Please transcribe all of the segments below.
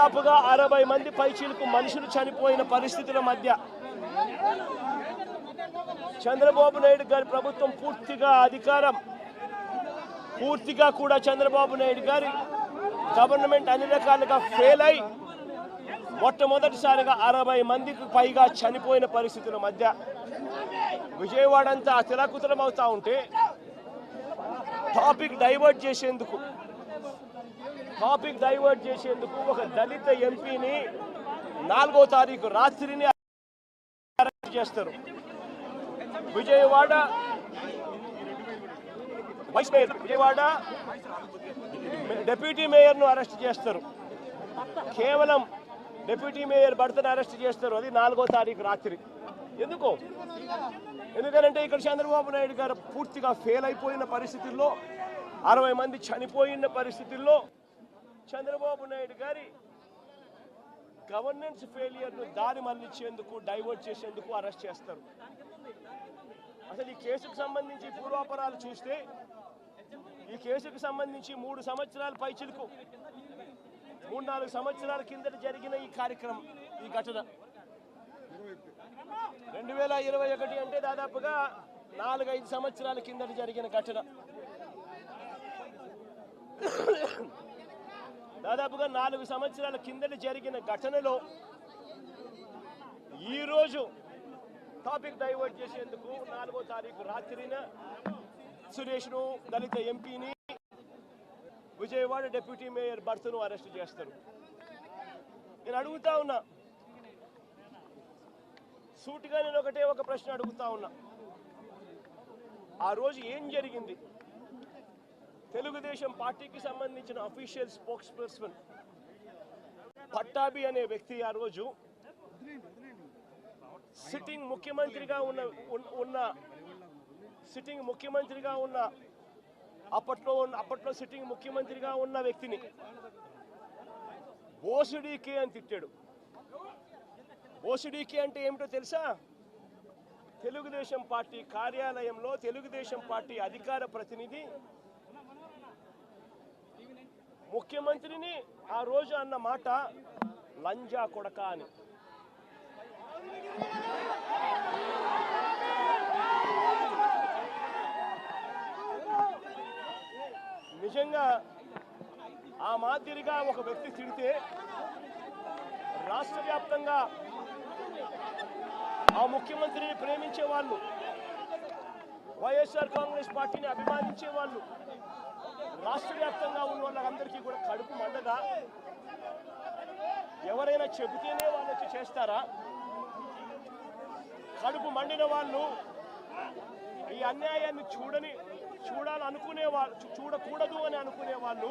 దాదాపుగా అరవై మంది పైచీలకు మనుషులు చనిపోయిన పరిస్థితుల మధ్య చంద్రబాబు నాయుడు గారి ప్రభుత్వం పూర్తిగా అధికారం పూర్తిగా కూడా చంద్రబాబు నాయుడు గారి గవర్నమెంట్ అన్ని రకాలుగా ఫెయిల్ అయి మొట్టమొదటిసారిగా అరవై మందికి పైగా చనిపోయిన పరిస్థితుల మధ్య విజయవాడ అంతా అతిలకుతలం అవుతా ఉంటే టాపిక్ డైవర్ట్ చేసేందుకు టాపిక్ డైవర్ట్ చేసేందుకు ఒక దళిత ఎంపీని నాలుగో తారీఖు రాత్రిని అరెస్ట్ చేస్తారు. Vijayawada vice mayor Vijayawada deputy మేయర్ను arrest చేస్తారు. కేవలం డెప్యూటీ మేయర్ భర్తను అరెస్ట్ చేస్తారు. అది నాలుగో తారీఖు రాత్రి. ఎందుకు? ఎందుకంటే ఇక్కడ చంద్రబాబు నాయుడు గారు పూర్తిగా ఫెయిల్ అయిపోయిన పరిస్థితుల్లో అరవై మంది చనిపోయిన పరిస్థితుల్లో చంద్రబాబు నాయుడు గారి గవర్నెన్స్ ఫెయిలియర్ను దారి మళ్ళించేందుకు డైవర్ట్ చేసేందుకు అరెస్ట్ చేస్తారు. అసలు ఈ కేసుకు సంబంధించి పూర్వాపరాలు చూస్తే ఈ కేసుకు సంబంధించి మూడు సంవత్సరాల పైచిలకు మూడు నాలుగు సంవత్సరాల కిందట జరిగిన ఈ కార్యక్రమం ఈ ఘటన. రెండు వేల ఇరవై ఒకటి అంటే దాదాపుగా నాలుగైదు సంవత్సరాల కిందట జరిగిన ఘటన. దాదాపుగా నాలుగు సంవత్సరాల కిందట జరిగిన ఘటనలో ఈరోజు టాపిక్ డైవర్ట్ చేసేందుకు నాలుగో తారీఖు రాత్రిన సురేష్ను దళిత ఎంపీని విజయవాడ డిప్యూటీ మేయర్ భర్తను అరెస్ట్ చేస్తారు. నేను అడుగుతా ఉన్నా. సూటిగా నేను ఒకటే ఒక ప్రశ్న అడుగుతా ఉన్నా. ఆ రోజు ఏం జరిగింది? తెలుగుదేశం పార్టీకి సంబంధించిన అఫీషియల్ స్పోక్స్ పర్సన్ పట్టాభి అనే వ్యక్తి ఆ రోజు సిట్టింగ్ ముఖ్యమంత్రిగా ఉన్న ఉన్న- ఉన్న సిట్టింగ్ ముఖ్యమంత్రిగా ఉన్న అప్పట్లో ఉన్న అప్పట్లో సిట్టింగ్ ముఖ్యమంత్రిగా ఉన్న వ్యక్తిని ఓసిడికే అని తిట్టాడు. ఓసిడికే అంటే ఏమిటో తెలుసా? తెలుగుదేశం పార్టీ కార్యాలయంలో తెలుగుదేశం పార్టీ అధికార ప్రతినిధి ముఖ్యమంత్రిని ఆ రోజు అన్న మాట లంజా కొడక అని. నిజంగా ఆ మాదిరిగా ఒక వ్యక్తి తిడితే రాష్ట్ర వ్యాప్తంగా ఆ ముఖ్యమంత్రిని ప్రేమించే వాళ్ళు వైఎస్ఆర్ కాంగ్రెస్ పార్టీని అభిమానించే వాళ్ళు రాష్ట్ర వ్యాప్తంగా ఉన్న వాళ్ళందరికీ కూడా కడుపు మండదా? ఎవరైనా చెబితేనే వాళ్ళు వచ్చి చేస్తారా? కడుపు మండిన వాళ్ళు ఈ అన్యాయాన్ని చూడని చూడాలనుకునే వాళ్ళు చూ- చూడకూడదు అని అనుకునే వాళ్ళు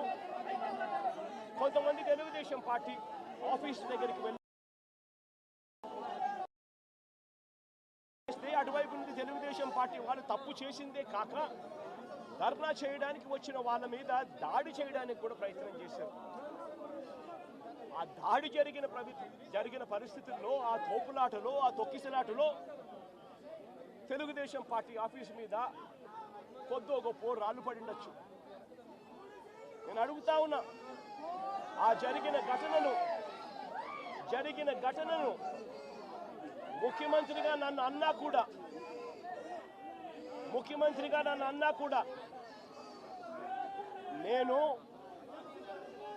కొంతమంది తెలుగుదేశం పార్టీ ఆఫీస్ దగ్గరికి వెళ్ళి అటువైపు నుండి తెలుగుదేశం పార్టీ వాళ్ళు తప్పు చేసిందే కాక ధర్నా చేయడానికి వచ్చిన వాళ్ళ మీద దాడి చేయడానికి కూడా ప్రయత్నం చేశారు. ఆ దాడి జరిగిన జరిగిన పరిస్థితుల్లో ఆ తోపులాటలో ఆ తొక్కిసలాటలో తెలుగుదేశం పార్టీ ఆఫీస్ మీద కొద్దో గొప్ప రాళ్ళు పడిండొచ్చు నేను అడుగుతా ఉన్నా ఆ జరిగిన ఘటనను జరిగిన ఘటనను ముఖ్యమంత్రిగా నన్ను అన్నా కూడా ముఖ్యమంత్రిగా నన్ను అన్నా కూడా నేను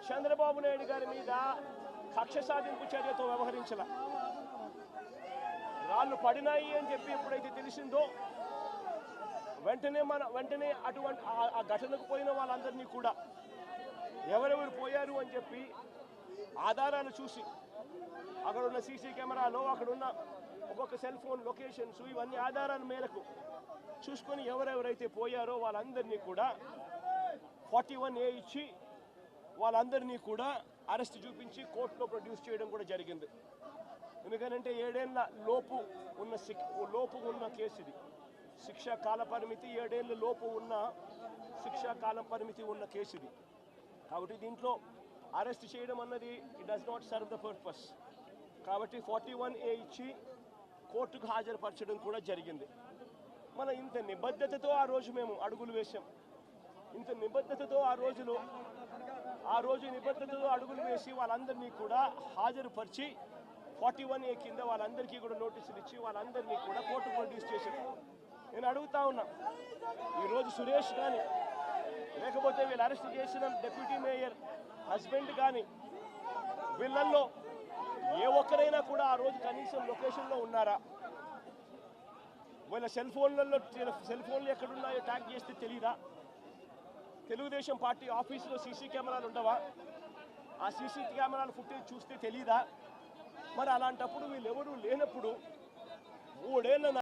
చంద్రబాబు నాయుడు గారి మీద కక్ష సాధింపు చర్యతో వ్యవహరించాల. రాళ్ళు పడినాయి అని చెప్పి ఎప్పుడైతే తెలిసిందో వెంటనే మన వెంటనే అటువంటి ఆ- ఆ ఘటనకు పోయిన వాళ్ళందరినీ కూడా ఎవరెవరు పోయారు అని చెప్పి ఆధారాలు చూసి అక్కడ ఉన్న సీసీ కెమెరాలో అక్కడ ఉన్న ఒక్కొక్క సెల్ ఫోన్ లొకేషన్స్ ఇవన్నీ ఆధారాల మేరకు చూసుకొని ఎవరెవరైతే పోయారో వాళ్ళందరినీ కూడా ఫార్టీ వన్ ఏ ఇచ్చి వాళ్ళందరినీ కూడా అరెస్ట్ చూపించి కోర్టులో ప్రొడ్యూస్ చేయడం కూడా జరిగింది. ఎందుకనంటే ఏడేళ్ళ లోపు ఉన్న లోపు ఉన్న కేసు ఇది. శిక్షా కాల పరిమితి ఏడేళ్ళ లోపు ఉన్న శిక్షా కాల పరిమితి ఉన్న కేసు ఇది. కాబట్టి దీంట్లో అరెస్ట్ చేయడం అన్నది it does not serve the purpose కాబట్టి ఫార్టీ వన్ ఏ ఇచ్చి కోర్టుకు హాజరుపరచడం కూడా జరిగింది. మన ఇంత నిబద్ధతతో ఆ రోజు మేము అడుగులు వేశాం. ఇంత నిబద్ధతతో ఆ రోజులో ఆ రోజు నిబద్ధతతో అడుగులు వేసి వాళ్ళందరినీ కూడా హాజరుపరిచి ఫార్టీ వన్ ఏ కింద వాళ్ళందరికీ కూడా నోటీసులు ఇచ్చి వాళ్ళందరినీ కూడా కోర్టు ప్రొడ్యూస్ చేశారు నేను అడుగుతా ఉన్నా ఈరోజు సురేష్ కానీ లేకపోతే వీళ్ళు అరెస్ట్ చేసిన డిప్యూటీ మేయర్ హస్బెండ్ కానీ వీళ్ళల్లో ఏ ఒక్కరైనా కూడా ఆ రోజు కనీసం లొకేషన్లో ఉన్నారా? వీళ్ళ సెల్ ఫోన్లలో సెల్ ఫోన్లు ఎక్కడున్నాయో ట్యాగ్ చేస్తే తెలియదా తెలుగుదేశం పార్టీ ఆఫీసులో సీసీ కెమెరాలు ఉండవా? ఆ సీసీ కెమెరాలు ఫుటేజ్ చూస్తే తెలియదా మరి అలాంటప్పుడు వీళ్ళెవరూ లేనప్పుడు మూడేళ్ళ